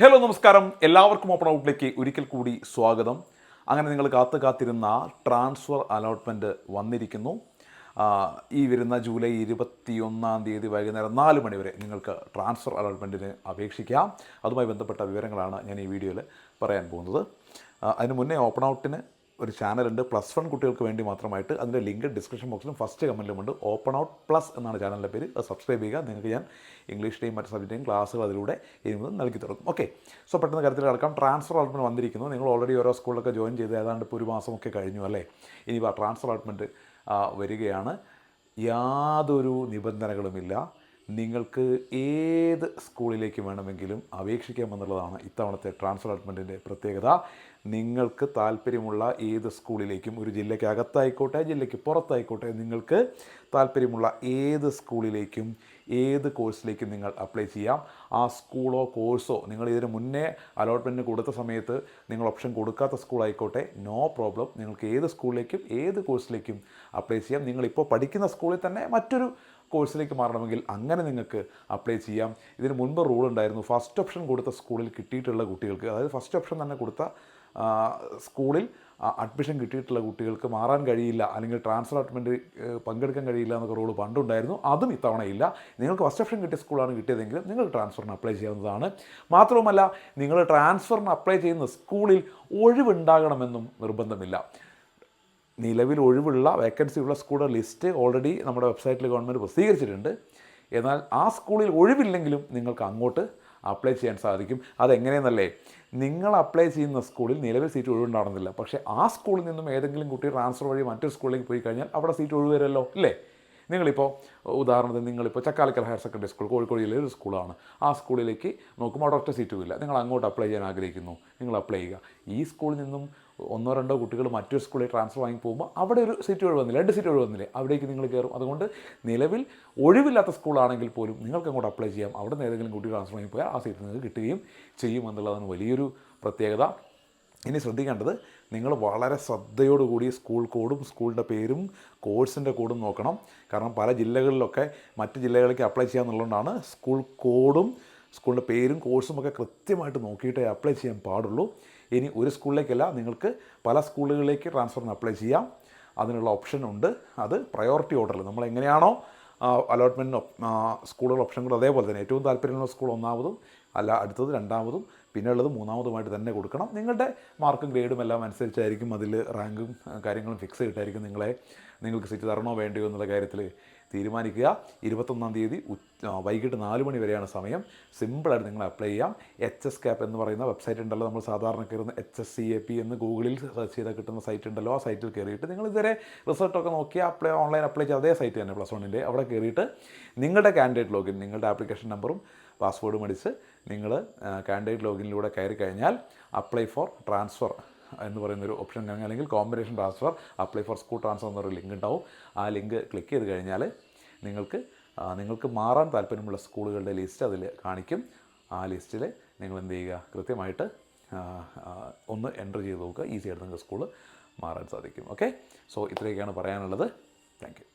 Hello നമസ്കാരം. എല്ലാവർക്കും open ഔട്ടിലേക്ക് ഒരിക്കൽ കൂടി സ്വാഗതം. അങ്ങനെ നിങ്ങൾ കാത്തു കാത്തിരുന്ന ട്രാൻസ്ഫർ അലോട്ട്മെന്റ് വന്നിരിക്കുന്നു. ഈ വരുന്ന ജൂലൈ ഇരുപത്തിയൊന്നാം തീയതി വൈകുന്നേരം നാല് മണിവരെ നിങ്ങൾക്ക് ട്രാൻസ്ഫർ അലോട്ട്മെന്റിന് അപേക്ഷിക്കാം. അതുമായി ബന്ധപ്പെട്ട വിവരങ്ങളാണ് ഞാൻ ഈ വീഡിയോയിൽ പറയാൻ പോകുന്നത്. അതിന് മുന്നേ ഓപ്പൺ ഔട്ടിന് ഒരു ചാനലുണ്ട്. പ്ലസ് വൺ കുട്ടികൾക്ക് വേണ്ടി മാത്രമായിട്ട് അതിന്റെ ലിങ്ക് ഡിസ്ക്രിപ്ഷൻ ബോക്സിലും ഫസ്റ്റ് കമന്റിലുമുണ്ട്. ഓപ്പൺ ഔട്ട് പ്ലസ് എന്നാണ് ചാനലിന്റെ പേര്. അത് സബ്സ്ക്രൈബ് ചെയ്യുക. നിങ്ങൾക്ക് ഞാൻ ഇംഗ്ലീഷിന്റെയും മറ്റു സബ്ജക്റ്റിന്റെയും ക്ലാസ്സുകൾ അതിലൂടെ മുതൽ നൽകി തുടങ്ങും. ഓക്കെ. സോ പെട്ടെന്ന് കാര്യത്തിൽ കിടക്കാം. ട്രാൻസ്ഫർ അലോട്ട്മെന്റ് വന്നിരിക്കുന്നു. നിങ്ങൾ ഓൾറെഡി ഓരോ സ്കൂളിലൊക്കെ ജോയിൻ ചെയ്ത് ഏതാണ്ട് ഇപ്പോൾ ഒരു മാസമൊക്കെ കഴിഞ്ഞു അല്ലേ? ഇനി ആ ട്രാൻസ്ഫർ അലോട്ട്മെന്റ് വരികയാണ്. യാതൊരു നിബന്ധനകളുമില്ല. നിങ്ങൾക്ക് ഏത് സ്കൂളിലേക്ക് വേണമെങ്കിലും അപേക്ഷിക്കാമെന്നുള്ളതാണ് ഇത്തവണത്തെ ട്രാൻസ്ഫർ അലോട്ട്മെന്റിന്റെ പ്രത്യേകത. നിങ്ങൾക്ക് താല്പര്യമുള്ള ഏത് സ്കൂളിലേക്കും ഒരു ജില്ലയ്ക്ക് അകത്തായിക്കോട്ടെ ജില്ലയ്ക്ക് പുറത്തായിക്കോട്ടെ നിങ്ങൾക്ക് താല്പര്യമുള്ള ഏത് സ്കൂളിലേക്കും ഏത് കോഴ്സിലേക്കും നിങ്ങൾ അപ്ലൈ ചെയ്യാം. ആ സ്കൂളോ കോഴ്സോ നിങ്ങൾ ഇതിന് മുന്നേ അലോട്ട്മെന്റിന് കൊടുത്ത സമയത്ത് നിങ്ങൾ ഓപ്ഷൻ കൊടുക്കാത്ത സ്കൂളായിക്കോട്ടെ നോ പ്രോബ്ലം നിങ്ങൾക്ക് ഏത് സ്കൂളിലേക്കും ഏത് കോഴ്സിലേക്കും അപ്ലൈ ചെയ്യാം. നിങ്ങളിപ്പോൾ പഠിക്കുന്ന സ്കൂളിൽ തന്നെ മറ്റൊരു കോഴ്സിലേക്ക് മാറണമെങ്കിൽ അങ്ങനെ നിങ്ങൾക്ക് അപ്ലൈ ചെയ്യാം. ഇതിന് മുൻപ് റൂൾ ഉണ്ടായിരുന്നു ഫസ്റ്റ് ഓപ്ഷൻ കൊടുത്ത സ്കൂളിൽ കിട്ടിയിട്ടുള്ള കുട്ടികൾക്ക് അതായത് ഫസ്റ്റ് ഓപ്ഷൻ തന്നെ കൊടുത്ത സ്കൂളിൽ അഡ്മിഷൻ കിട്ടിയിട്ടുള്ള കുട്ടികൾക്ക് മാറാൻ കഴിയില്ല അല്ലെങ്കിൽ ട്രാൻസ്ഫർ അലോട്ട്മെന്റ് പങ്കെടുക്കാൻ കഴിയില്ല എന്നൊക്കെ റൂൾ പണ്ടുണ്ടായിരുന്നു. അതും ഇത്തവണയില്ല നിങ്ങൾക്ക് ഫസ്റ്റ് ഓപ്ഷൻ കിട്ടിയ സ്കൂളാണ് കിട്ടിയതെങ്കിൽ നിങ്ങൾ ട്രാൻസ്ഫറിന് അപ്ലൈ ചെയ്യാവുന്നതാണ്. മാത്രവുമല്ല നിങ്ങൾ ട്രാൻസ്ഫറിന് അപ്ലൈ ചെയ്യുന്ന സ്കൂളിൽ ഒഴിവുണ്ടാകണമെന്നും നിർബന്ധമില്ല. നിലവിൽ ഒഴിവുള്ള വേക്കൻസി ഉള്ള സ്കൂളുടെ ലിസ്റ്റ് ഓൾറെഡി നമ്മുടെ വെബ്സൈറ്റിൽ ഗവൺമെന്റ് പ്രസിദ്ധീകരിച്ചിട്ടുണ്ട്. എന്നാൽ ആ സ്കൂളിൽ ഒഴിവില്ലെങ്കിലും നിങ്ങൾക്ക് അങ്ങോട്ട് അപ്ലൈ ചെയ്യാൻ സാധിക്കും. അതെങ്ങനെയെന്നല്ലേ? നിങ്ങൾ അപ്ലൈ ചെയ്യുന്ന സ്കൂളിൽ നിലവിൽ സീറ്റ് ഒഴിവുണ്ടാവുന്നില്ല പക്ഷേ ആ സ്കൂളിൽ നിന്നും ഏതെങ്കിലും കുട്ടി ട്രാൻസ്ഫർ വഴി മറ്റൊരു സ്കൂളിലേക്ക് പോയി കഴിഞ്ഞാൽ അവിടെ സീറ്റ് ഒഴിവ് വരുമല്ലോ അല്ലേ? നിങ്ങളിപ്പോൾ ഉദാഹരണത്തിന് നിങ്ങളിപ്പോൾ Chakkalakkal higher secondary school Kozhikode ജില്ലയിലെ ഒരു സ്കൂളാണ് ആ സ്കൂളിലേക്ക് നോക്കുമ്പോൾ അവിടെ ഒറ്റ സീറ്റുമില്ല നിങ്ങൾ അങ്ങോട്ട് അപ്ലൈ ചെയ്യാൻ ആഗ്രഹിക്കുന്നു. നിങ്ങൾ അപ്ലൈ ചെയ്യുക. ഈ സ്കൂളിൽ നിന്നും ഒന്നോ രണ്ടോ കുട്ടികൾ മറ്റൊരു സ്കൂളിൽ ട്രാൻസ്ഫർ വാങ്ങി പോകുമ്പോൾ അവിടെ ഒരു സീറ്റ് ഒഴിവ് വന്നില്ല? രണ്ട് സീറ്റ് ഒഴിവ് വന്നില്ല? അവിടേക്ക് നിങ്ങൾ കയറും. അതുകൊണ്ട് നിലവിൽ ഒഴിവില്ലാത്ത സ്കൂളാണെങ്കിൽ പോലും നിങ്ങൾക്ക് അങ്ങോട്ട് അപ്ലൈ ചെയ്യാം. അവിടെ നിന്ന് ഏതെങ്കിലും കുട്ടി ട്രാൻസ്ഫർ വാങ്ങി പോയാൽ ആ സീറ്റ് നിങ്ങൾക്ക് കിട്ടുകയും ചെയ്യും എന്നുള്ളതാണ് വലിയൊരു പ്രത്യേകത. ഇനി ശ്രദ്ധിക്കേണ്ടത് നിങ്ങൾ വളരെ ശ്രദ്ധയോടുകൂടി സ്കൂൾ കോഡും സ്കൂളിന്റെ പേരും കോഴ്സിന്റെ കോഡും നോക്കണം. കാരണം പല ജില്ലകളിലൊക്കെ മറ്റ് ജില്ലകളിലേക്ക് അപ്ലൈ ചെയ്യാന്നുള്ളതുകൊണ്ടാണ് സ്കൂൾ കോഡും സ്കൂളിന്റെ പേരും കോഴ്സും ഒക്കെ കൃത്യമായിട്ട് നോക്കിയിട്ടേ അപ്ലൈ ചെയ്യാൻ പാടുള്ളൂ. ഇനി ഒരു സ്കൂളിലേക്കല്ല നിങ്ങൾക്ക് പല സ്കൂളുകളിലേക്ക് ട്രാൻസ്ഫറിന് അപ്ലൈ ചെയ്യാം. അതിനുള്ള ഓപ്ഷൻ ഉണ്ട്. അത് പ്രയോറിറ്റി ഓർഡറിൽ നമ്മൾ എങ്ങനെയാണോ അലോട്ട്മെന്റിന് സ്കൂളുകൾ ഓപ്ഷൻ ഓപ്ഷനുകൾ അതേപോലെ തന്നെ. ഏറ്റവും താല്പര്യമുള്ള സ്കൂൾ ഒന്നാമതും അല്ല അടുത്തത് രണ്ടാമതും പിന്നെ ഉള്ളത് മൂന്നാമതുമായിട്ട് തന്നെ കൊടുക്കണം. നിങ്ങളുടെ മാർക്കും ഗ്രേഡും എല്ലാം അനുസരിച്ചായിരിക്കും അതിൽ റാങ്കും കാര്യങ്ങളും ഫിക്സ് ചെയ്തിട്ടായിരിക്കും നിങ്ങളെ നിങ്ങൾക്ക് സീറ്റ് തരണോ വേണ്ടയോ എന്നുള്ള കാര്യത്തിൽ തീരുമാനിക്കുക. ഇരുപത്തൊന്നാം തീയതി വൈകിട്ട് നാല് മണി വരെയാണ് സമയം. സിമ്പിളായിട്ട് നിങ്ങൾ അപ്ലൈ ചെയ്യാം. എച്ച് എസ് ക്യാപ്പ് എന്ന് പറയുന്ന വെബ്സൈറ്റ് ഉണ്ടല്ലോ നമ്മൾ സാധാരണ കയറുന്ന H S C A P എന്ന് ഗൂഗിളിൽ സെർച്ച് ചെയ്താൽ കിട്ടുന്ന സൈറ്റ് ഉണ്ടല്ലോ ആ സൈറ്റിൽ കയറിയിട്ട് നിങ്ങൾ ഇതുവരെ റിസൾട്ടൊക്കെ നോക്കി അപ്ലൈ ഓൺലൈൻ അപ്ലൈ ചെയ്ത അതേ സൈറ്റ് തന്നെ പ്ലസ് വണ്ണിന്റെ അവിടെ കയറിയിട്ട് നിങ്ങളുടെ കാൻഡിഡേറ്റ് ലോഗിൻ നിങ്ങളുടെ ആപ്ലിക്കേഷൻ നമ്പറും പാസ്വേഡും അടിച്ച് നിങ്ങൾ കാൻഡിഡേറ്റ് ലോഗിനിലൂടെ കയറി കഴിഞ്ഞാൽ അപ്ലൈ ഫോർ ട്രാൻസ്ഫർ എന്ന് പറയുന്നൊരു ഓപ്ഷൻ കാണുക അല്ലെങ്കിൽ combination transfer apply for school transfer എന്നൊരു ലിങ്ക് ഉണ്ടാവും. ആ ലിങ്ക് ക്ലിക്ക് ചെയ്ത് കഴിഞ്ഞാൽ നിങ്ങൾക്ക് നിങ്ങൾക്ക് മാറാൻ താല്പര്യമുള്ള സ്കൂളുകളുടെ ലിസ്റ്റ് അതിൽ കാണിക്കും. ആ ലിസ്റ്റിൽ നിങ്ങൾ എന്ത് ചെയ്യുക? കൃത്യമായിട്ട് ഒന്ന് എന്റർ ചെയ്ത് നോക്കുക. ഈസി ആയിട്ട് നിങ്ങൾക്ക് സ്കൂൾ മാറാൻ സാധിക്കും. ഓക്കെ സോ ഇത്രയൊക്കെയാണ് പറയാനുള്ളത്. താങ്ക്